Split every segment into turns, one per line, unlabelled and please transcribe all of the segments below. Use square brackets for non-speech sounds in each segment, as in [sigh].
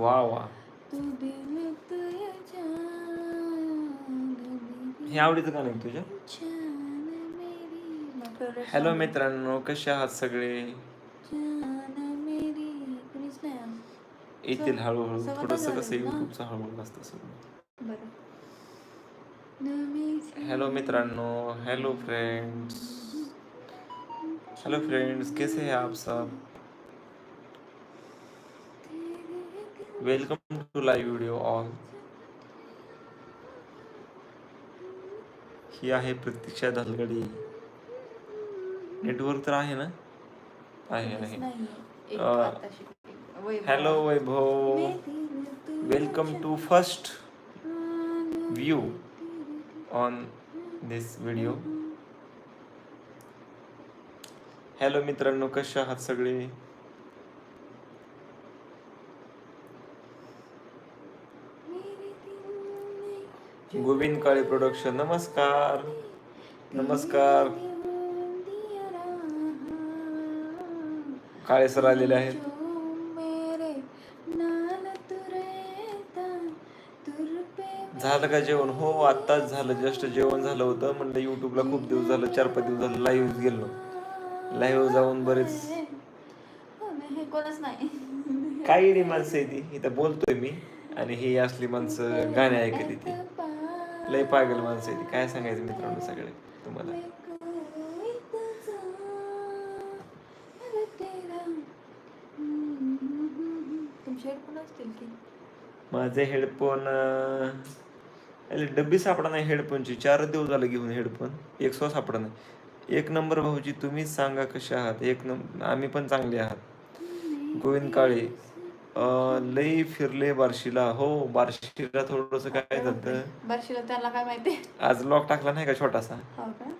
वा वा. हे आवडीचं गाणं आहे तुझ्या? हॅलो मित्रांनो कसे आहात सगळे?
मेरी
येतील हळूहळू. थोडस कसं
ना?
युट्यूबचं हळूहळू असतं सगळं. हॅलो मित्रांनो हॅलो फ्रेंड्स हेलो फ्रेंड्स कैसे हैं आप सब? Welcome to live video all ही आहे प्रतीक्षा धलगडी। नेटवर्क तर आहे ना? आहे
कुणीच
आहे.
नाहीये. एक
अं,
आताशी. वैभव.
हॅलो वैभव.
मैं दिल तुझ्या
welcome to first
Jan
view on this video hello मित्रांनो कसे आहात सगळे
मेरे दिल ने
गोविंद काळे प्रोडक्शन नमस्कार. नमस्कार. काळे सर आलेले आहेत. झालं का जेवण? हो आत्ताच झालं. जस्ट जेवण झालं होतं. म्हणलं युट्यूबला खूप दिवस झालं चार पाच दिवस झालं लाईव्ह गेलो. लाईव्ह जाऊन बरेच काही नाही माणसं आहे ती इथं बोलतोय मी आणि ही असली माणसं गाणे ऐकत ती लय पागल माणसं आहे काय सांगायचं मित्रांनो सगळे? तुम्हाला. माझे हेडफोन अरे डब्बी सापडा नाही हेडफोनची. चार दिवस झालं घेऊन हेडफोन. एक सो सापडा नाही. एक नंबर भाऊजी तुम्हीच सांगा कसे आहात? एक नंबर आम्ही पण चांगले आहात. गोविंद काळे. लई फिरले बार्शीला. हो बार्शीला थोडस काय झालं
बार्शीला त्याला काय माहिती
आज लॉक टाकला नाही का छोटासा?
हो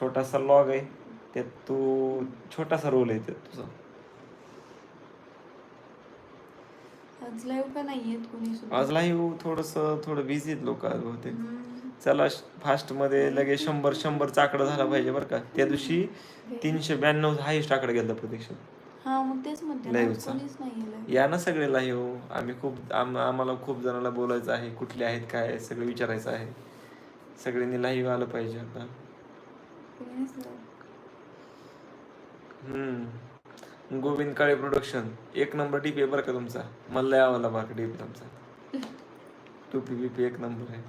छोटासा लॉग आहे. त्यात तू छोटासा रोल आहे त्यात तुझा.
आज लाईव्ह का नाही
आज लाईव्ह थोडस थोडं बिझी आहेत लोक आज बहुतेक. चला फास्टमध्ये लगेच शंभर शंभर आकडा झाला पाहिजे बरं का. त्या दिवशी तीनशे ब्याण्णव हायस्ट आकडा गेला प्रत्यक्षात.
हा मग तेच म्हणते ना,
Live चा.
कोणीच नाही live.
या ना सगळे लाईव्ह आम्ही खूप आम- आम्हाला खूप जणांना बोलायचं आहे कुठले आहेत काय आहे, सगळं विचारायचं आहे. सगळ्यांनी लाईव्ह आलं पाहिजे आता.
कोणीच नाही.
हम्म. गोविंद काळे प्रोडक्शन एक नंबर डीपी आहे बरं का तुमचा? मला यावाला बरं डीपी तुमचा. टोपी बीपी एक नंबर आहे.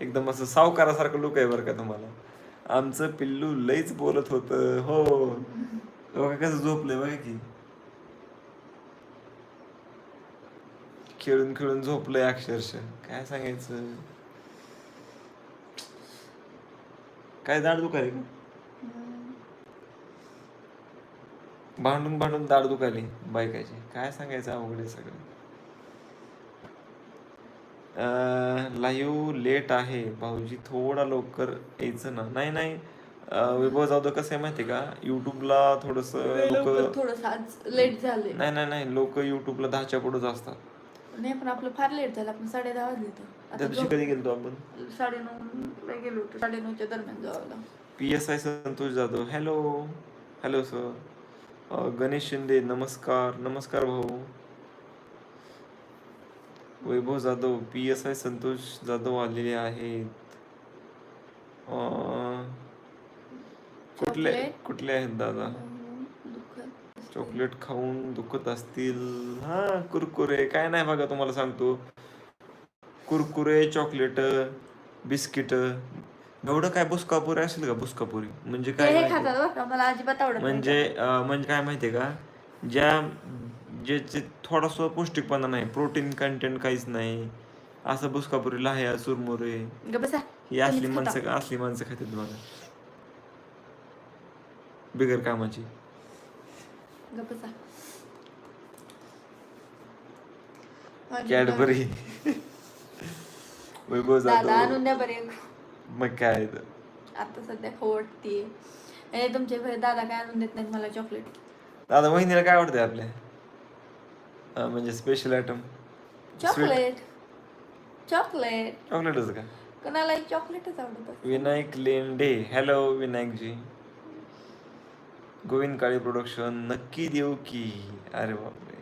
एकदम असं सावकारासारखं लुक आहे बरं का तुम्हाला. आमचं पिल्लू लईच बोलत होतं. हो. बघा कसं झोपलंय बघा की. खेळून खेळून झोपलंय अक्षरशः. काय सांगायचं? काय दाढ दुखायली का? भांडून भांडून दाढ दुखायली बायकाची. काय सांगायचं अवघड आहे सगळं. लाईव्ह लेट आहे. भाऊजी थोडा लवकर यायचं ना. नाही नाही. वैभव जाऊ कसं आहे माहिती का युट्यूबला थोडस लोक
लवकर थोडंसं आज लेट झाले.
नाही नाही नाही. लोक युट्यूबला दहाच्या पुढेच असतात.
नाही पण आपलं फार लेट झालं. आपण साडे दहा वाजले.
त्या कधी गेलतो आपण?
साडे नऊ ला गेलो होतो. साडे नऊच्या दरम्यान जावं
P S I Santosh Jadhav. Hello hello sir Ganesh Shinde नमस्कार. नमस्कार भाऊ. Vaibhav Jadhav P S I Santosh Jadhav आलेले आहेत. अं, कुठले? कुठले आहेत दादा? चॉकलेट खाऊन दुखत असतील. हा कुरकुरे. काय नाही बघा तुम्हाला सांगतो. Kurkure chocolate biscuit. एवढं काय बुसकापुरी असेल का बुसकापुरी? म्हणजे काय
हे
माहिती?
खातात बरं का? मला अजिबात आवडत नाही.
म्हणजे अं, म्हणजे काय माहितीये का? ज्या ज्याचे थोडासा पौष्टिकपणा नाही प्रोटीन कंटेंट काहीच नाही. असं बुसकापुरी लाह्या चुरमुरे.
गप्प बसा.
ही असली. माणसं असली माणसं खातात बघा. बिगर कामाची. कॅडबरी वैभव
दादा आणून द्या बरे
मग काय तर.
आता सध्या ए तुमचे घरी दादा काय आणून देत नाहीत मला चॉकलेट
दादा वहिनीला काय आवडते आपल्या? अं, म्हणजे स्पेशल आयटम
चॉकलेट चॉकलेट
चॉकलेटच का?
कोणाला चॉकलेटच आवडत
विनायक लेंडे. हॅलो विनायकजी. गोविंद काळे प्रोडक्शन नक्की देऊ की. अरे बापरे.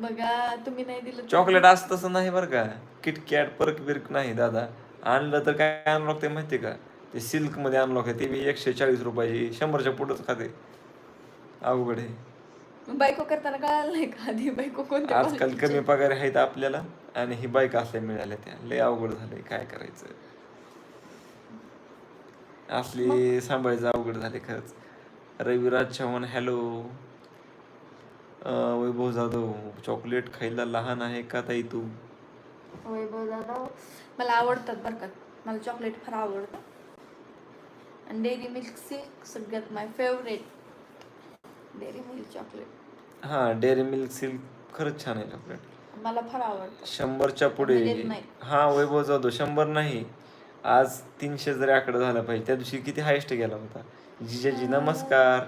बघा तुम्ही नाही दिलं
चॉकलेट असतं तसं नाही बरं का. किटकॅट परक बिरक नाही दादा. आणलं तर काय अनलॉक ते माहिती का? ते सिल्कमध्ये अनलॉक आहे ते बी एकशे चाळीस रुपयाची शंभरच्या पुढंच खाते. अवघड आहे.
बायको करताना कळालं नाही का? आधी बायको कोणत्या
आजकाल? कमी पगार आहेत आपल्याला आणि ही बाईक असल्या मिळाल्या त्या. लय अवघड झालंय काय करायचं? असली सांभाळायचं अवघड झाले खरंच. रविराज चव्हाण हॅलो वैभव जाधव चॉकलेट खायला लहान आहे का ताई तू?
वैभव जाधव मला आवडतात बरं का. मला चॉकलेट फार आवडतं. आणि डेअरी मिल्क सिल्क सगळ्यात my favourite Dairy Milk chocolate
हा डेअरी मिल्क सिल्क खरंच छान आहे चॉकलेट
मला फार आवडतं.
शंभरच्या पुढे. हा वैभव जाधव शंभर नाही. आज तीनशे जरी आकडा झाला पाहिजे त्या दिवशी किती हायस्ट गेला होता? जिजाजी नमस्कार।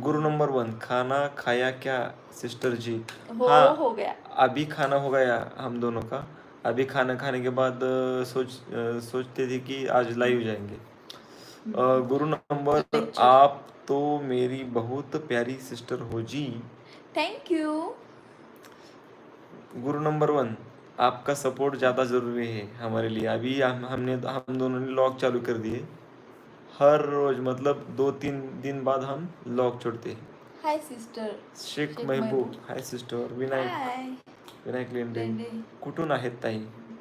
गुरु नंबर वन खाना खाया क्या सिस्टर जी?
हो
हाँ
हो गया।
अभी खाना हो गया हम दोनों का। अभी खाना खाने के बाद सोच सोचते थे कि आज लाइव जाएँगे। गुरु नंबर आप तो मेरी बहुत प्यारी सिस्टर हो जी।
Thank you
Guru number one आपका सपोर्ट ज़्यादा ज़रूरी है हमारे लिए। अभी हम हमने हम दोनों ने लॉग चालू कर दिए। हर रोज मतलब दो तीन दिन बाद हम लॉग छोड़ते हैं।
Hi sister
Shaikh Mehboob. Hi sister Vinayak Vinayak Lende कुठून आहेत ताई?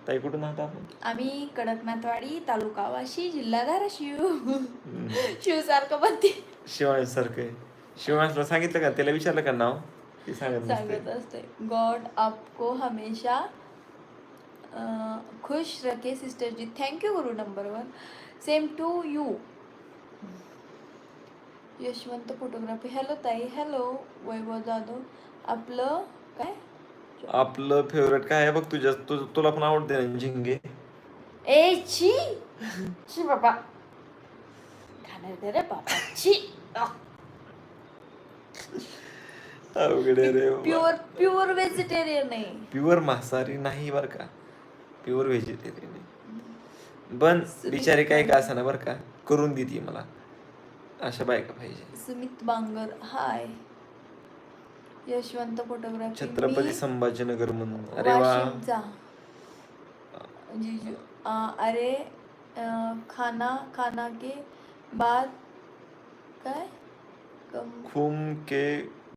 ताई कुठून आहात आपण?
आम्ही कडकनाथवाडी तालुका वाशी जिल्हा धाराशिव शिव सारखं म्हणते.
शिवांश सारखं शिवांशला सांगितलं का? त्याला विचारलं का नाव? ते सांगत
सांगत असते. गॉड आपको हमेशा खुश रखे sister ji. Thank you Guru number one same to you Yashwant photography hello ताई. हॅलो वैभव जाधव. आपलं काय?
आपलं फेवरेट काय आहे बघ तुझ्या तु, तुला पण आवडते ना झिंगे?
ए छी. छी बाबा. खाणार दे रे बाबा. छी.
अवघड आहे रे
प्युअर प्युअर व्हेजिटेरियन आहे.
प्युअर मांसाहारी नाही बर का? प्युअर व्हेजिटेरियन पण बिचारी काय का असं ना बरं का? करून देते मला. अशा बायका पाहिजे.
सुमित बांगर हाय. यशवंत फोटोग्राफी
छत्रपती संभाजीनगर म्हणून. अरे वा.
वाशिमचा. जीजू आ, अरे खाना खाना के बाद काय? कम
घूम के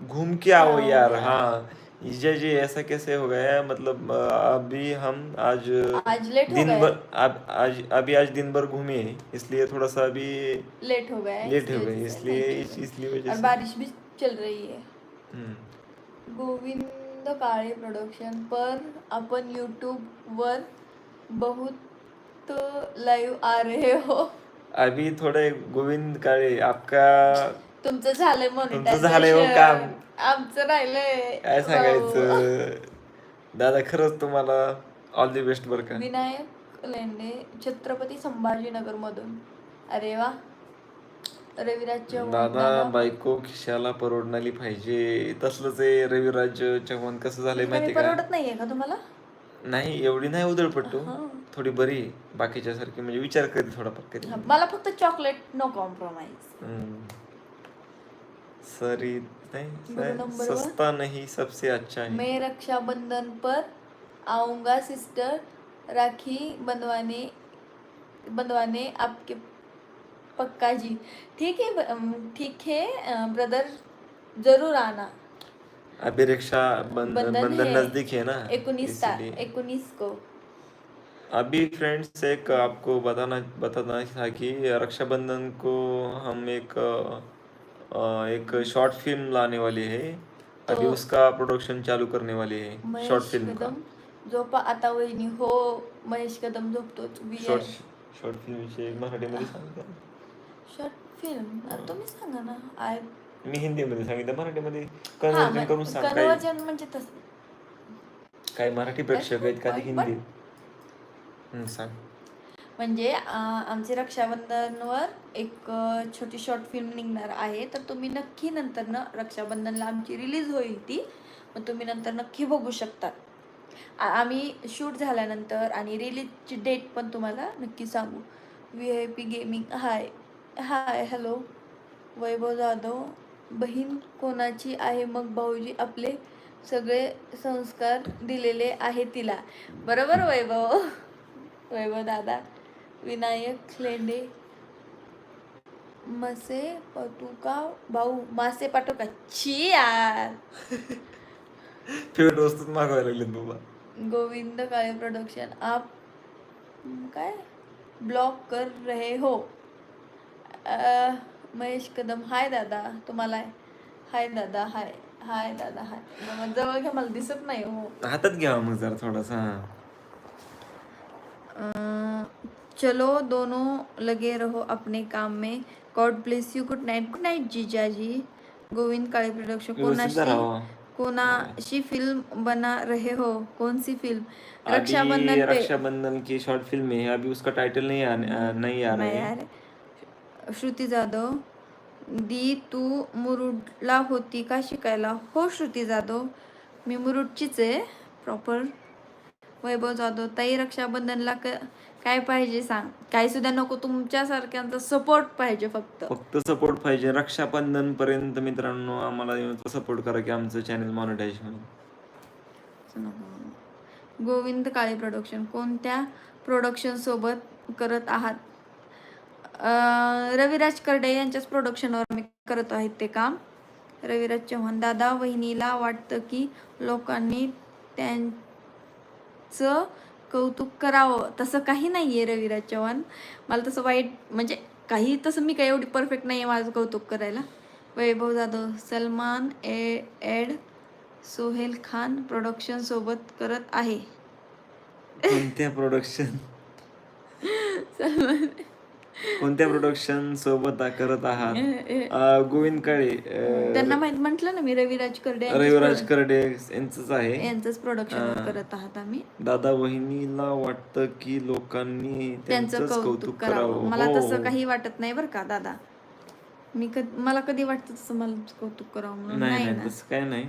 घूम के आओ यार. हाँ. जी जी ऐसा कैसे हो गया? मतलब अभी हम आज
आज लेट हो
दिन
गए।
भर अब आज अभी आज दिन भर घूमे इसलिए थोड़ा सा अभी
लेट हो गया
लेट हो गए इसलिए इस- इसलिए वजह
और
से।
बारिश भी चल रही है।
हम्म.
गोविंद काळे प्रोडक्शन पर अपन यूट्यूब वर बहुत लाईव्ह आ रहे हो।
अभी थोड़े गोविंद काळे आपका
तुमचं झालंय
तुमचं झालंय हो
monetization.
काम.
आमचं राहिलंय
काय
भाऊ.
सांगायचं दादा खरंच तुम्हाला ऑल दी बेस्ट बरं का
विनायक लेंडे छत्रपती संभाजीनगर मधून अरे वा रविराज चव्हाण
दादा. बायको खिशाला परवडणारी पाहिजे तसलंच आहे रविराज चव्हाण कसं झालंय माहिती का
परवडत नाहीये का तुम्हाला
नाही एवढी नाही उधळपट्टू
हा.
थोडी बरी आहे. बाकीच्या सारखी म्हणजे विचार कधी थोडाफार कधी
हा, मला फक्त चॉकलेट नो कॉम्प्रोमाइज
सरी नहीं. सस्ता नहीं सबसे अच्छा है।
मैं रक्षाबंधन पर आऊँगा सिस्टर राखी बंधवाने बंधवाने आपके पक्का जी। ठीक है ठीक है ब्रदर ज़रूर आना।
अभी रक्षा बंधन नज़दीक है ना
उन्नीस
इसीलिए।
को।
अभी फ्रेंड्स एक आपको बताना बताना था कि रक्षाबंधन को हम एक एक शॉर्ट फिल्म लाने वाले हैं अभी उसका प्रोडक्शन चालू करने वाले हैं शॉर्ट फिल्म का.
झोपा आता वहिनी हो महेश कदम झोपतोच
शॉर्ट शॉर्ट फिल्म विषयी मराठीमध्ये सांगता.
शॉर्ट फिल्म तुम्ही सांगा ना. आय
मी हिंदीमध्ये सांगितलं. मराठीमध्ये कन्वर्जन करून सांग. काय
कन्वर्जन म्हणजे तसं.
काय मराठी प्रेक्षक आहेत का हिंदी? सांग.
म्हणजे आमचे रक्षाबंधनवर एक छोटी शॉर्ट फिल्म निघणार आहे. तर तुम्ही नक्की नंतर ना रक्षाबंधनला आमची रिलीज होईल ती. मग तुम्ही नंतर नक्की बघू शकता आम्ही शूट झाल्यानंतर आणि रिलीजची डेट पण तुम्हाला नक्की सांगू. V I P gaming hi hi hello Vaibhav Jadhav बहीण कोणाची आहे? मग भाऊजी आपले सगळे संस्कार दिलेले आहे तिला. बरोबर वैभव? वैभव दादा. विनायक लेंडे मसे पटुका भाऊ मासे पाटुका. छी यार.
फेवरेट वस्तूच मागवायला लागलेत बाबा.
गोविंद काळे प्रोडक्शन आप काय? ब्लॉक कर रहे हो. महेश कदम हाय दादा. तुम्हाला हाय. दादा हाय. हाय दादा हाय. मग जवळ घ्या मला दिसत नाही हो.
हातात घ्यावा मग जरा थोडासा.
चलो दोनों लगे रहो अपने काम में। God bless you good night good night जीजाजी गोविंद काळे प्रोडक्शन कोणाशी. कोणाशी फिल्म बना रहे हो? कौन सी फिल्म रक्षाबंधन
रक्षाबंधन की शॉर्ट फिल्म है। अभी उसका टाइटल नहीं आ, नहीं आ रहा है।
यार श्रुती जाधव दी तू मुरुडला होती का शिकायला हो श्रुती जाधव। मी मुरुडचीच आहे प्रॉपर वैभव जाधव ताई रक्षाबंधनला क काय पाहिजे सांग. काही सुद्धा नको तुमच्यासारख्यांचा सपोर्ट पाहिजे फक्त.
फक्त सपोर्ट पाहिजे. रक्षाबंधन पर्यंत मित्रांनो आम्हाला सपोर्ट करा की आमचं चॅनल मॉनिटाईज होईल.
गोविंद काळे प्रोडक्शन कोणत्या प्रोडक्शन सोबत करत आहात? रविराज करडे यांच्याच प्रोडक्शनवर मी करत आहेत ते काम. रविराज चव्हाण दादा वहिनीला वाटतं की लोकांनी त्यांचं कौतुक करावं. तसं काही नाही आहे रविराज चव्हाण मला तसं वाईट म्हणजे काही तसं मी काही एवढी परफेक्ट नाही आहे माझं कौतुक करायला. वैभव जाधव सलमान ए एड सोहेल खान प्रोडक्शन सोबत करत आहे.
कोणत्या प्रोडक्शन [laughs] कोणत्या प्रोडक्शन सोबत करत आहात? अं, गोविंद काळे अं,
त्यांना माहीत म्हटलं ना मी रविराज करडे
रविराज करडे यांचंच आहे.
यांचंच प्रोडक्शन करत आहात आम्ही.
दादा वहिनीला वाटतं की लोकांनी
त्यांचं कौतुक करावं. मला
हो.
तसं काही वाटत नाही बरं का दादा. मी कध मला कधी वाटतं तसं मला कौतुक करावं म्हणून?
नाही
नाही
तसं काय नाही.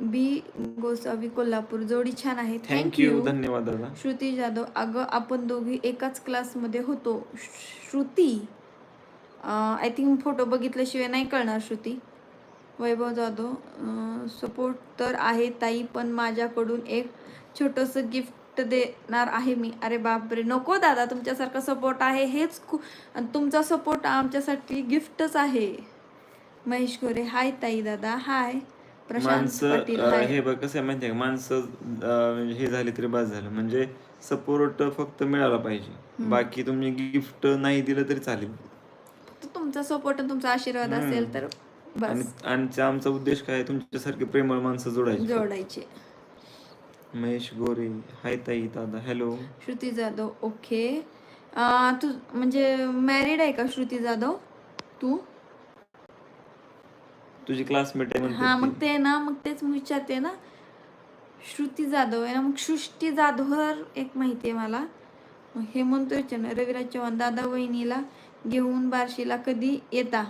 बी गोसावी कोल्हापूर. जोडी छान आहे.
थँक्यू धन्यवाद दादा.
श्रुती जाधव. अगं आपण दोघी एकाच क्लासमध्ये होतो. श्रुती आय थिंक फोटो बघितल्याशिवाय नाही कळणार श्रुती. वैभव जाधव सपोर्ट तर आहे ताई पण माझ्याकडून एक छोटंसं गिफ्ट देणार आहे मी. अरे बापरे. नको दादा. तुमच्यासारखा सपोर्ट आहे. हेच खू आणि तुमचा सपोर्ट आमच्यासाठी गिफ्टच आहे. महेश गोरे हाय ताई दादा. हाय
माणसं
पाटील
अं,
हाय
हे बघ कसं आहे माहितीये का? माणसं अं, म्हणजे हे झाली तरी बस झालं. म्हणजे सपोर्ट फक्त मिळाला पाहिजे. बाकी तुम्ही गिफ्ट नाही दिलं तरी चालेल.
फक्त तुमचा सपोर्ट आणि तुमचा आशीर्वाद असेल तर
आणि
बस
आणि आमचा उद्देश काय? आहे? तुमच्यासारखे प्रेमळ माणसं जोडायची.
जोडायचे.
महेश गोरे हाय ताई दादा हॅलो
श्रुती जाधव ओके अं, तू म्हणजे मॅरिड आहे का श्रुती जाधव? तू?
तुझी क्लासमेट आहे
हा मग ते ना मग तेच मी विचारते ना. श्रुती जाधव आहे ना मग सृष्टी जाधवर एक माहिती आहे मला. मग हे म्हणतो विचार रविराज चव्हाण दादा वहिनीला घेऊन बार्शीला कधी येता?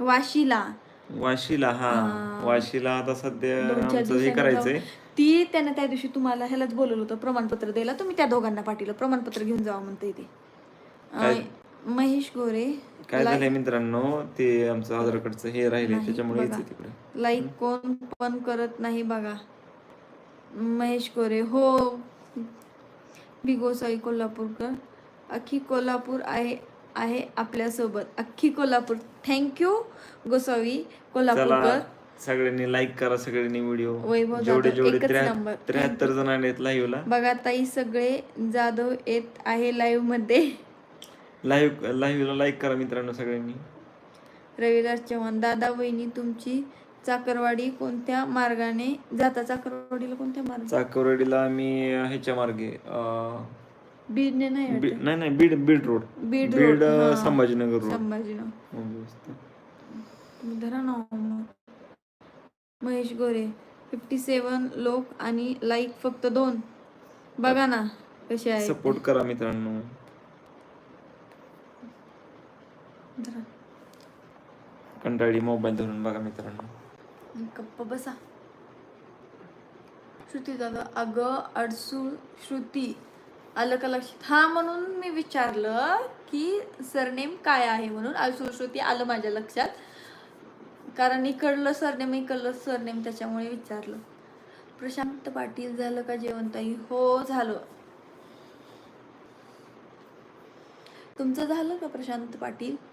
वाशीला.
वाशीला हा. वाशीला आता सध्या आमचं हे करायचंय.
ती त्याने त्या दिवशी तुम्हाला ह्यालाच बोलवलं होतं प्रमाणपत्र द्यायला. तुम्ही त्या दोघांना पाठवलं प्रमाणपत्र घेऊन जावा म्हणते ते. महेश गोरे.
काय झालंय मित्रांनो? ते आमचं आधार कार्डचं हे राहिले त्याच्यामुळे तिकडे.
लाईक कोण पण करत नाही बघा. महेश गोरे हो. बी गोसाई कोल्हापूरकर. अख्खी कोल्हापूर आहे आहे आपल्यासोबत. अख्खी कोल्हापूर. थँक्यू गोसावी कोल्हापूरकर.
सगळ्यांनी लाईक करा सगळ्यांनी व्हिडिओ
वैभव
जेवढे जेवढे. त्र्याहत्तर जण आहेत लाईव्हला
बघा ताई सगळे जाधव येत आहे लाईव्हमध्ये.
लाईव्ह लाईव्हला लाईक करा मित्रांनो सगळ्यांनी
रविराज चव्हाण दादा वहिनी तुमची चाकरवाडी कोणत्या मार्गाने जाता चाकरवाडीला कोणत्या मार्ग
चाकरवाडीला आम्ही ह्याच्या मार्गे अं,
बीडने नाही वाटतं.
बी- नाही नाही बीड बीड रोड
बीड
बीड
रोड,
अं,
हा.
संभाजीनगर रोड
संभाजीनगर
हो.
तुम्ही धरा ना मग. महेश गोरे फिफ्टी सेवन लोक आणि लाईक फक्त दोन बघा ना कसे आहे
सपोर्ट करा मित्रांनो
धरा.
कंटाळी मोबाईल धरून बघा मित्रांनो.
गप्प बसा. श्रुती दादा अगं अडसू श्रुती आलं का लक्षात? हा म्हणून मी विचारलं की सरनेम काय आहे म्हणून? अडसू श्रुती आलं माझ्या लक्षात. कारण इकडलं सरनेम इकडलं सरनेम त्याच्यामुळे विचारलं. प्रशांत पाटील झालं का जेवण ताई हो झालं. तुमचं झालं का प्रशांत पाटील?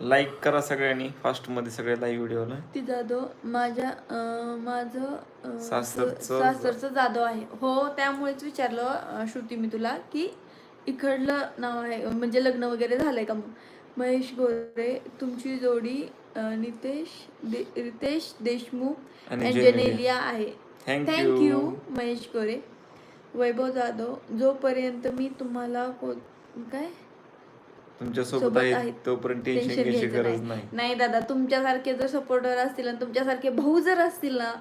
लाईक करा सगळ्यांनी फास्टमध्ये सगळे लाईव्ह व्हिडिओला
ती जाधव माझ्या अं, माझं अं,
सासरचं-
सासरचं जाधव आहे. हो त्यामुळेच विचारलं अं, श्रुती मी तुला की इकडलं नाव आहे म्हणजे लग्न वगैरे झालंय का मग? महेश गोरे तुमची जोडी अं, नितेश दे, रितेश देशमुख
आणि
जेनेलिया आहे.
Thank
thank you
you.
Mahesh Gore. Vaibhav Jadhav जोपर्यंत मी तुम्हाला को- काय?
तुमच्यासोबत सोबत आहे. तोपर्यंत टेन्शन घ्यायची गरज
नाही.
नाही.
दादा तुमच्यासारखे जर सपोर्टर असतील आणि तुमच्यासारखे भाऊ जर असतील ना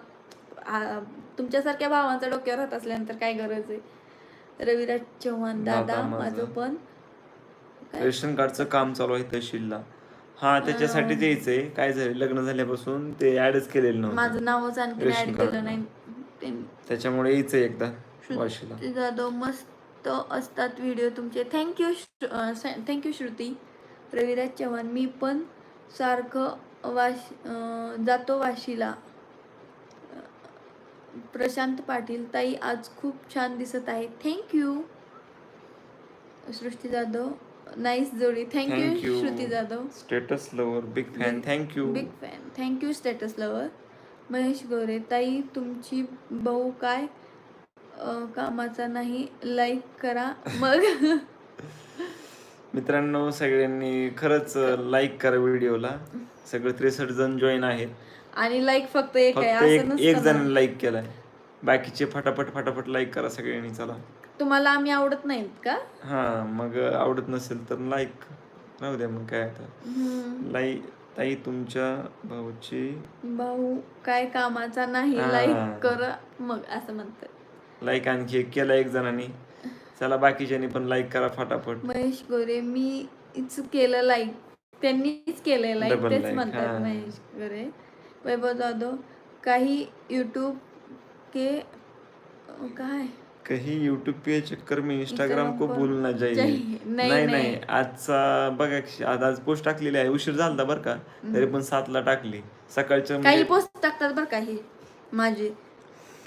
आ, तुमच्यासारख्या भावांचा डोक्यावर हात असल्यानंतर काय गरज आहे? रविराज चव्हाण दादा
दादा माझं.
माझं पण?
रेशन कार्डचं काम चालू आहे तहसीलला. हा त्याच्यासाठीच यायचंय काय झालं? लग्न झाल्यापासून ते ऍडच केलेलं नव्हतं.
माझं नावच आणखी
रेशन
ऍड
कार्ड.
केलं नाही.
त्याच्यामुळे यायचंय एकदा वाशीला.
जाधव मस्त. असतात व्हिडिओ तुमचे. Thank you thank you Shruti. Raviraj Chavan. मी पण सारखं वाश जातो वाशीला. प्रशांत पाटील ताई आज खूप छान दिसत आहे. Thank you Srushti Jadhav nice जोडी. Thank you Shruti Jadhav.
Status lover big fan thank you
big fan thank you status lover Mahesh Gore ताई तुमची भाऊ काय? कामाचा नाही लाईक करा मग.
मित्रांनो सगळ्यांनी खरंच लाईक करा व्हिडिओला सगळे त्रेसष्ट जण जॉईन आहेत.
आणि लाईक फक्त एक आहे असं
एक एक
नसतं
जण. लाईक केलाय. बाकीचे फटाफट फटाफट लाईक करा सगळ्यांनी चला.
तुम्हाला आम्ही आवडत नाहीत का?
हा मग आवडत नसेल तर लाईक राहू द्या मग काय आता.
हम्म.
लाई ताई तुमच्या भाऊची
भाऊ काय कामाचा नाही
हा.
लाईक कर मग असं म्हणतात.
लाईक आणखी एक केला एक जणांनी. चला बाकीच्यांनी पण लाईक करा फटाफट.
महेश गोरे मीच केलं लाईक त्यांनीच केलंय लाईक
Double
तेच
like,
म्हणतात
हा.
महेश गोरे. वैभव जाधव काही युट्यूब के अं, काय?
कही यूट्यूब पे चक्कर में इंस्टाग्राम को
Instagram को
भूलना चाहिए
चाहिए. नाही,
नाही
नाही.
नाही. आजचा बघा आज आज पोस्ट टाकलेली आहे. उशीर झाला बरं का? तरी पण सातला टाकली. सकाळचं
काही
म्हणजे
पोस्ट टाकतात बरं का हे? माझे.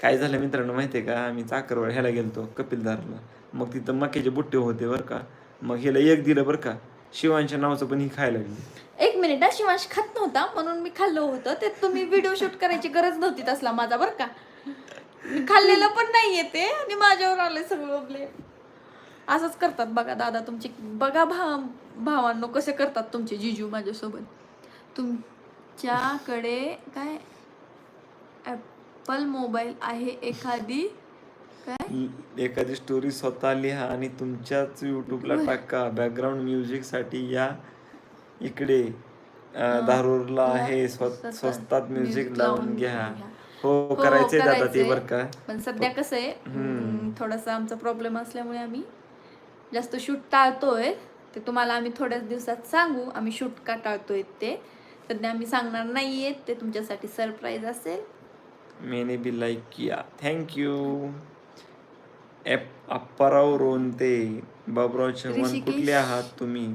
काय झालं मित्रांनो माहिती आहे का? आम्ही चाकरवाड ह्याला गेलतो कपिलदारला. मग तिथं मक्याचे बुट्टे होते बरं का. मग हिला एक दिलं बरं का. शिवांच्या नावाचं पण ही खायला लागली
एक मिनिट हा शिवांश खात नव्हता म्हणून मी खाल्लं होतं. ते तुम्ही व्हिडिओ शूट करायची गरज नव्हती तसला माझा बरं का. मी खाल्लेलं पण नाही येते आणि माझ्यावर आले सगळं ब्लेम असंच करतात बघा दादा तुमचे. बघा भा भावांनो कसे करतात तुमचे जिजू माझ्यासोबत. तुमच्याकडे काय? ॲपल मोबाईल आहे एखादी? काय?
एखादी स्टोरी स्वतः लिहा आणि तुमच्याच युट्यूबला टाका. बॅकग्राऊंड म्युझिकसाठी या इकडे अं, धारूरला आहे. स्वस्तात म्युझिक लावून घ्या. हो
हो,
करायचंय दादा ते. बरं का.
पण सध्या कसं आहे थोडासा आमचा प्रॉब्लेम असल्यामुळे आम्ही जास्त शूट टाळतोय. ते तुम्हाला आम्ही थोड्याच दिवसात सांगू. आम्ही शूट का टाळतोय ते. सध्या आम्ही सांगणार नाहीये. ते तुमच्यासाठी सरप्राईज असेल.
मैंने भी लाईक किया. थँक्यू ॲप अप्पाराव रोनते बाबराव चव्हाण. कुठले आहात तुम्ही?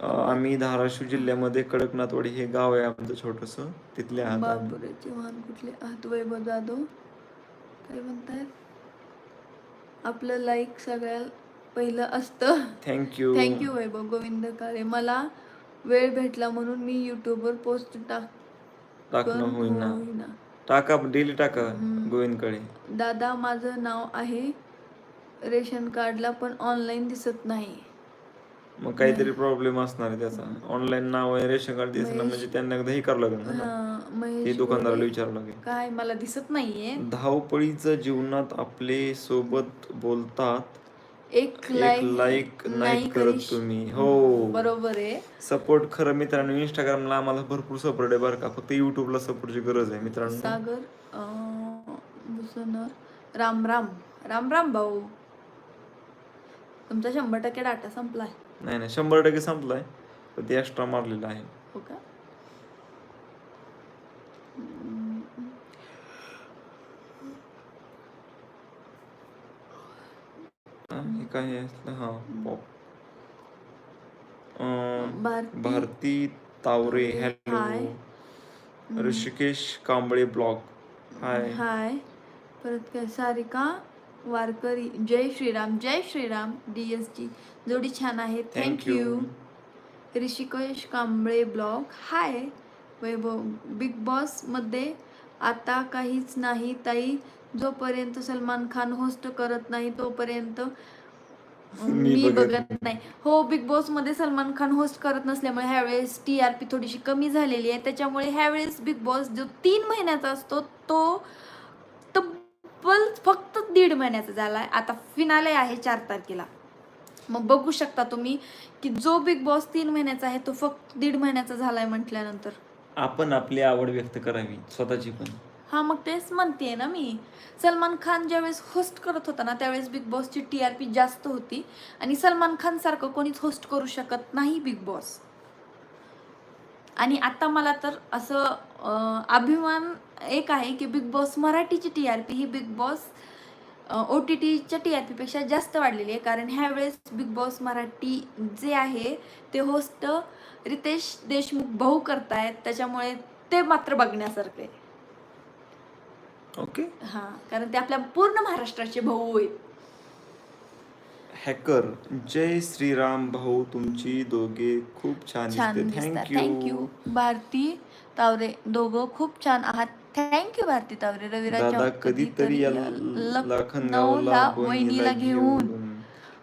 आम्ही धाराशिव जिल्ह्यामध्ये कडकनाथवाडी हे गाव आहे आमचं छोटस. तिथले आहात
चव्हाण कुठले आहात? वैभव जाधव. काय म्हणताय? आपलं लाईक सगळ्यात पहिलं असतं.
Thank you
thank you Vaibhav. Govind Kale. मला वेळ भेटला म्हणून मी युट्यूबवर पोस्ट टाक
टाकणं होईना. टाका डेली टाका गोविंदकडे.
दादा माझं नाव आहे रेशन कार्डला पण ऑनलाईन दिसत नाही.
मग काहीतरी प्रॉब्लेम असणार आहे त्याचा. ऑनलाईन नाव आहे रेशन कार्ड दिसणं म्हणजे त्यांना एकदा हे करावं लागेल ना.
हा,
दुकानदाराला. विचारावं लागेल.
काय मला दिसत नाहीये.
धावपळीचं जीवनात आपले सोबत बोलतात.
एक लाईक
लाईक नाही करत. तुम्ही. हो.
बरोबर आहे.
सपोर्ट खरं मित्रांनो इंस्टाग्रामला आम्हाला भरपूर सपोर्ट आहे बरं का. फक्त युट्यूबला सपोर्टची गरज आहे मित्रांनो.
सागर राम राम. राम राम भाऊ. तुमचा शंभर टक्के डाटा संपलाय.
नाही नाही शंभर टक्के संपलाय. पण ते एक्स्ट्रा मारलेलं आहे.
हो का?
काय असलं? हा pop
Bharati
Taware. Hello Rushikesh Kamble blog hi
hi परत काय सारिका वारकरी जय श्रीराम जय श्रीराम डी एस जी जोडी छान आहे thank you Rushikesh Kamble blog hi Vaibhav big boss मध्ये आता काहीच नाही. ताई जोपर्यंत सलमान खान होस्ट करत नाही तोपर्यंत
मी बघत
नाही. हो बिग बॉसमध्ये सलमान खान होस्ट करत नसल्यामुळे ह्यावेळेस टी आर पी थोडीशी कमी झालेली आहे. त्याच्यामुळे ह्यावेळेस बिग बॉस जो तीन महिन्याचा असतो तो तब्बल फक्त दीड महिन्याचा झालाय आता फिनाले आहे चार तारखेला. मग बघू शकता तुम्ही की जो बिग बॉस तीन महिन्याचा आहे तो फक्त दीड महिन्याचा झालाय म्हटल्यानंतर.
आपण आपली आवड व्यक्त करावी स्वतःची पण.
हां मग तेच म्हणते ना मी. सलमान खान ज्यावेळेस होस्ट करत होता ना त्यावेळेस बिग बॉसची टी आर पी जास्त होती. आणि सलमान खान सारखं कोणीच होस्ट करू शकत नाही बिग बॉस आणि आता मला तर असं अभिमान एक आहे की बिग बॉस मराठीची टी आर पी ही बिग बॉस ओ टी टीच्या टी आर पीपेक्षा जास्त वाढलेली आहे. कारण ह्यावेळेस बिग बॉस मराठी जे आहे ते होस्ट रितेश देशमुख भाऊ करतायत. त्याच्यामुळे ते मात्र बघण्यासारखे आहे.
ओके
हा कारण ते आपल्या पूर्ण महाराष्ट्राचे भाऊ आहेत.
हॅकर जय श्रीराम भाऊ तुमची दोघे खूप छान
छान दिसतात.
थँक्यू
भारती तावरे दोघं खूप छान आहात. थँक्यू भारती तावरे. रविराज
दादा कधीतरी या
लखनौला
लाखनगावला
वहिनीला घेऊन.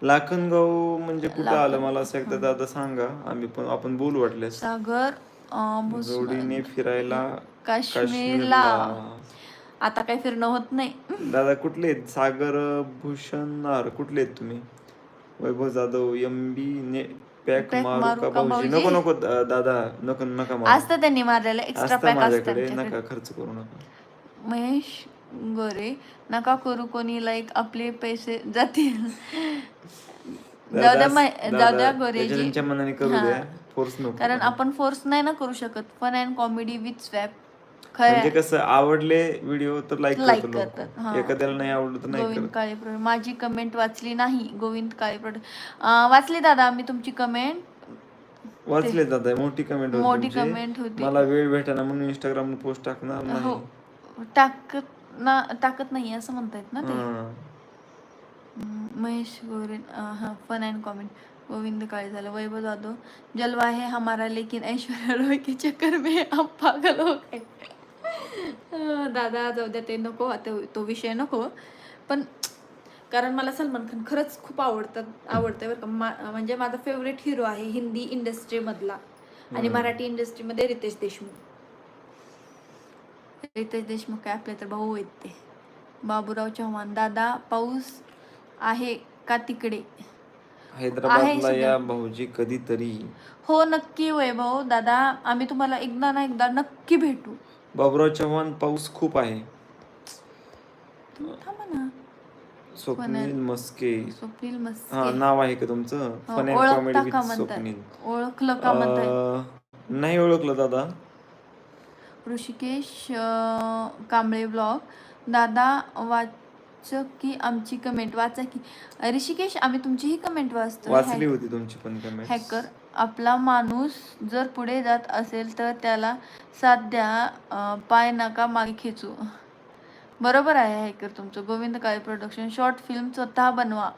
लाखनगाव म्हणजे कुठं आलं मला असं एकदा दादा सांगा. आम्ही पण आपण बोलू वाटल्यास.
सागर अं, भुस-
जोडीने फिरायला
काश्मीरला. आता काही फिरणं होत नाही.
दादा कुठले आहेत? सागर भूषणनार कुठले आहेत तुम्ही? वैभव जाधव एम बी ने पॅक
Pack
मारू
मारू
का
का
भाऊजी?
भाऊजी?
नको नको दा- दादा नको नका मारू.
तर त्यांनी मारलेलं एक्स्ट्रा
असतं
पॅक असतं
माझ्याकडे
त्यांच्याकडे.
नका खर्च करू नका.
महेश गोरे नका करू कोणी लाईक आपले पैसे जातील. जाऊ द्या महे- जाऊ द्या गोरेजी.
त्यांच्या मनाने करू
हा.
द्या फोर्स नको
कारण आपण फोर्स नाही ना करू शकत. फन अँड कॉमेडी विथ स्वॅप
म्हणजे कसं आवडले व्हिडिओ तर लाईक करतो
करतात, हा.
एखाद्याला नाही आवडलं तर नाही
गोविंद
करत.
काळे माझी कमेंट वाचली नाही गोविंद काळे प्रोडक्ट वाचली दादा मी तुमची कमेंट
वाचले दादा मोठी कमेंट
मोठी comment होती.
मला वेळ भेटाना म्हणून इंस्टाग्राम पोस्ट टाकणार
हो
नाही.
टाकत ना टाकत नाही असं म्हणतायत ना ते.
हा.
हम्म, महेश गोरे हा fun and comment Govind Kale झालं वैभव जाधव. जलवा है हमारा लेकिन ऐश्वर्या रॉय के चक्कर में हम पागल हो गए. दादा जाऊ द्या ते नको आता तो विषय नको. पण कारण मला सलमान खान खरंच खूप आवडतात आवडतं बरं का. मा- म्हणजे माझा फेवरेट हिरो आहे हिंदी इंडस्ट्रीमधला आणि मराठी इंडस्ट्रीमध्ये रितेश देशमुख. रितेश देशमुख काय आपले तर भाऊ आहेत ते. बाबूराव चव्हाण. दादा पाऊस आहे का तिकडे?
हैदराबादला. या भाऊजी कधीतरी.
हो नक्की वैभव दादा आम्ही तुम्हाला एकदा ना एकदा नक्की भेटू.
बाबुराव चव्हाण पाऊस खूप आहे.
तुम्ही थांबा ना.
स्वप्नील मस्के.
स्वप्नील
हा
मस्के
नाव आहे का तुमचं?
हो,
फन अँड
ओळखता
कॉमेडी
का
विथ
म्हणतात?
स्वप्नील.
ओळखलं का म्हणताय
अं, नाही ओळखलं दादा.
ऋषिकेश अं, कांबळे ब्लॉग. दादा वाच की आमची कमेंट वाचा की. ऋषिकेश आम्ही तुमची ही कमेंट वाचतो
वाचली होती तुमची पण कमेंट
हॅकर. आपला माणूस जर पुढे जात असेल तर त्याला साथ द्या अं, पाय नका मागे खेचू. बरोबर आहे हॅकर तुमचं. Govind Kale production short film स्वतः बनवा.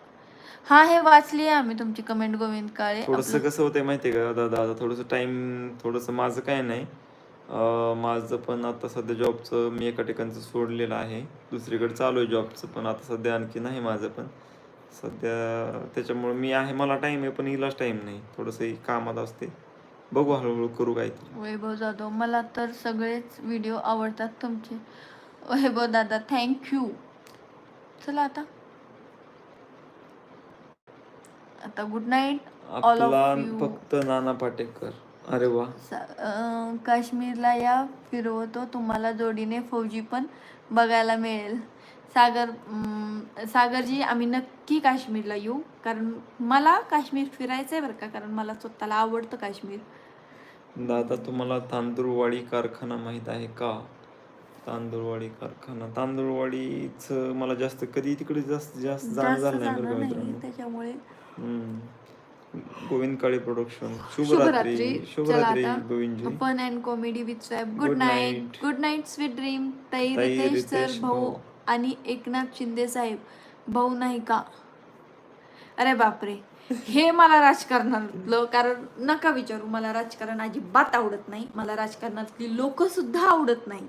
हा हे वाचली आहे आम्ही तुमची कमेंट गोविंद काळे.
थोडस कसं होतंय माहितीये का दादा? आता थोडस टाइम थोडस माझं काय नाही. माझं पण आता सध्या जॉबचं मी एका ठिकाणचं सोडलेलं आहे. दुसरीकडे चालू आहे जॉबचं पण. आता सध्या आणखी नाही माझं पण. सध्या त्याच्यामुळे मी आहे मला टाइम आहे पण हिलाच टाइम नाही. थोडंसं कामात असते. बघू हळूहळू करू काहीतरी.
वैभव जाधव मला तर सगळेच व्हिडिओ आवडतात तुमचे. वैभव दादा थँक्यू चला आता. आता गुड नाईट ऑल
आपला
ऑफ यू
फक्त नाना पाटेकर. अरे वा.
काश्मीरला या फिरवतो. तुम्हाला जोडीने फौजी पण बघायला मिळेल. सागर सागरजी आम्ही नक्की काश्मीरला येऊ. कारण मला काश्मीर फिरायचं आहे बरं का कारण मला स्वतःला आवडतं काश्मीर.
दादा तुम्हाला तांदूळवाडी कारखाना माहीत आहे का? तांदूळवाडी कारखाना. तांदूळवाडीच मला जास्त कधी तिकडे जास्त जास्त जाणं झालं नाही बरं
जाणं
का
नाही
मित्रांनो?
त्याच्यामुळे.
हम्म. गोविंद काळे प्रोडक्शन
शुभरात्री.
शुभरात्री.
चला
शुभरात्री
आता
Govindji
fun and comedy with good
Good
night. Good night sweet dream ताई
ताई,
रितेश सर भाऊ. आणि एकनाथ शिंदे साहेब भाऊ नाही का? अरे बापरे. हे मला राजकारणातलं कारण नका विचारू मला राजकारण अजिबात आवडत नाही. मला राजकारणातली लोक सुद्धा आवडत नाही.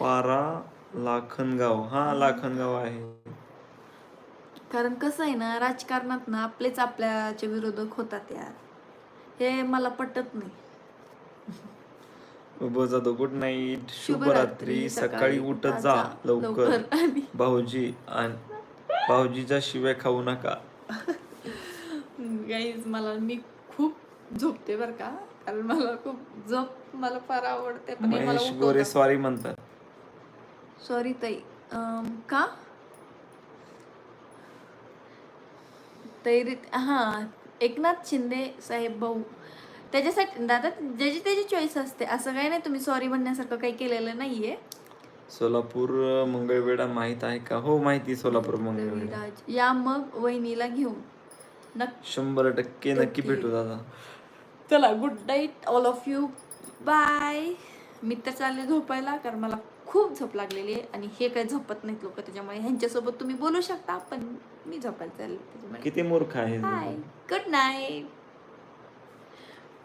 पारा लाखनगाव. हा लाखनगाव आहे.
कारण कसं आहे ना राजकारणात ना आपलेच आपल्याचे विरोधक होतात यार. हे मला पटत नाही.
उभं जातो गुड नाईट शुभरात्री सकाळी उठत जा लवकर. भाऊजी आणि भाऊजीच्या शिव्या खाऊ नका.
गाईज मला मी खूप झोपते बर का. कारण मला खूप झोप मला फार आवडते पण
महेश गोरे. सॉरी म्हणतात.
सॉरी ताई. का? तैरी हा एकनाथ शिंदे साहेब भाऊ. त्याच्यासाठी दादा ज्याची त्याची चॉईस असते असं काही नाही तुम्ही सॉरी म्हणण्यासारखं काही केलेलं नाहीये.
सोलापूर मंगळवेढा माहीत आहे का? हो माहिती सोलापूर मंगळवेढा.
या मग वहिनीला घेऊन. नक्की
शंभर टक्के नक्की. भेटू दादा.
चला good night all of you bye मी तर चालले झोपायला कारण मला खूप झोप लागलेली आहे आणि हे काही झोपत नाहीत लोक त्याच्यामुळे ह्यांच्यासोबत तुम्ही बोलू शकता पण मी झोपायला चालले त्याच्यामुळे.
किती मूर्ख आहे
बाय गुड नाईट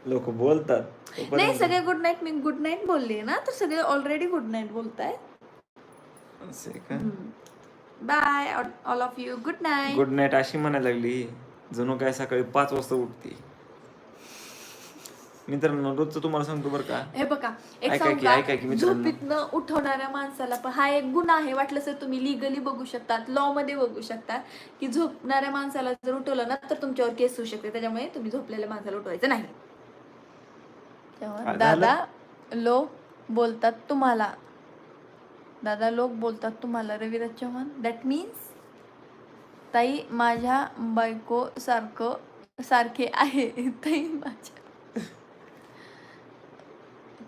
लोक बोलतात.
नाही सगळे गुड नाईट मी गुड नाईट बोलली ना तर सगळे ऑलरेडी गुड नाईट बोलताय.
असे का?
Bye all of you good night
good night अशी म्हणायला लागली. जणू काय सकाळी पाच वाजता उठते. मित्रांनो रोजचं तुम्हाला सांगतो बरं का.
हे बघा एक. झोपेतनं उठवणाऱ्या माणसाला पण हा एक गुन्हा आहे. वाटलं तर तुम्ही लिगली बघू शकतात लॉ मध्ये बघू शकता की झोपणाऱ्या माणसाला जर उठवलं ना तर तुमच्यावर केस होऊ शकते. त्याच्यामुळे तुम्ही झोपलेल्या माणसाला उठवायचं नाही. तेव्हा दादा लोक बोलतात तुम्हाला. दादा लोक बोलतात तुम्हाला रविराज चव्हाण. दॅट मीन्स ताई माझ्या बायको सारखं सारखे आहे. [laughs] ताई माझ्या.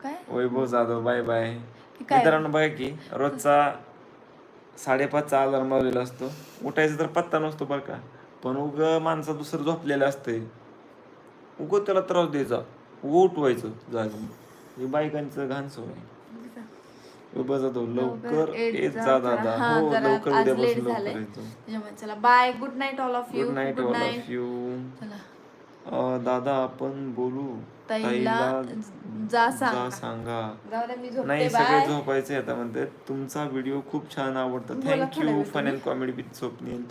काय?
Vaibhav Jadhav bye bye? मित्रांनो बघा की रोजचा साडेपाचचा अलार्म लावलेला असतो. उठायचा तर पत्ता नसतो बरं का. पण उग माणसा दुसरं झोपलेलं असतंय. उग त्याला त्रास द्यायचा. उठवायचं जागून हे बायकांचं घाण सवय जातो लवकर येत जा दादा.
हा,
लवकर
लेट
लवकर येतो.
चला bye good night all of you
good night all of you
चला.
दादा आपण बोलू.
ताईला जा सांग.
नाही सगळे झोपायचे आता म्हणते तुमचा व्हिडिओ खूप छान आवडतो. Thank you fun. And comedy with Swapnil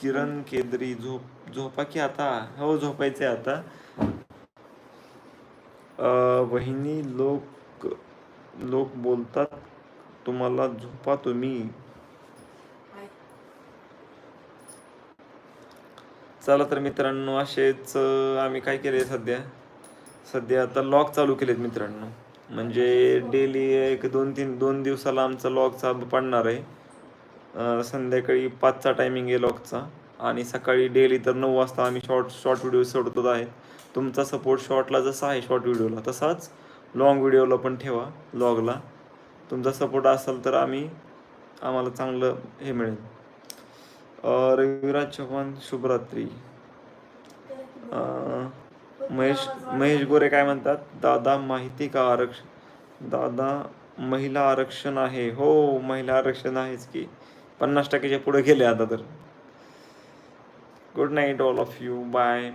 Kiran Kedari झोप झोपा की आता? हो झोपायचे आता. वहिनी लोक लोक बोलतात तुम्हाला झोपा तुम्ही. चला तर मित्रांनो असेच आम्ही काय केले सध्या? सध्या आता लॉग चालू केलेत मित्रांनो. म्हणजे डेली एक दोन तीन दोन दिवसाला आमचा लॉक चालू पडणार आहे. संध्याकाळी पाचचा टायमिंग आहे लॉगचा आणि सकाळी डेली तर नऊ वाजता आम्ही शॉर्ट शॉर्ट व्हिडिओ सोडतो आहे तुमचा सपोर्ट शॉर्टला जसा आहे शॉर्ट व्हिडिओला तसाच लॉंग व्हिडिओला पण ठेवा लॉगला तुमचा सपोर्ट असेल तर आम्ही आम्हाला चांगलं हे मिळेल. रविराज चव्हाण शुभरात्री. महेश महेश गोरे काय म्हणतात? दादा माहिती का आरक्षण दादा महिला आरक्षण आहे. हो महिला आरक्षण आहेच की. पन्नास टक्केच्या पुढे गेले आता तर. Good night all of you bye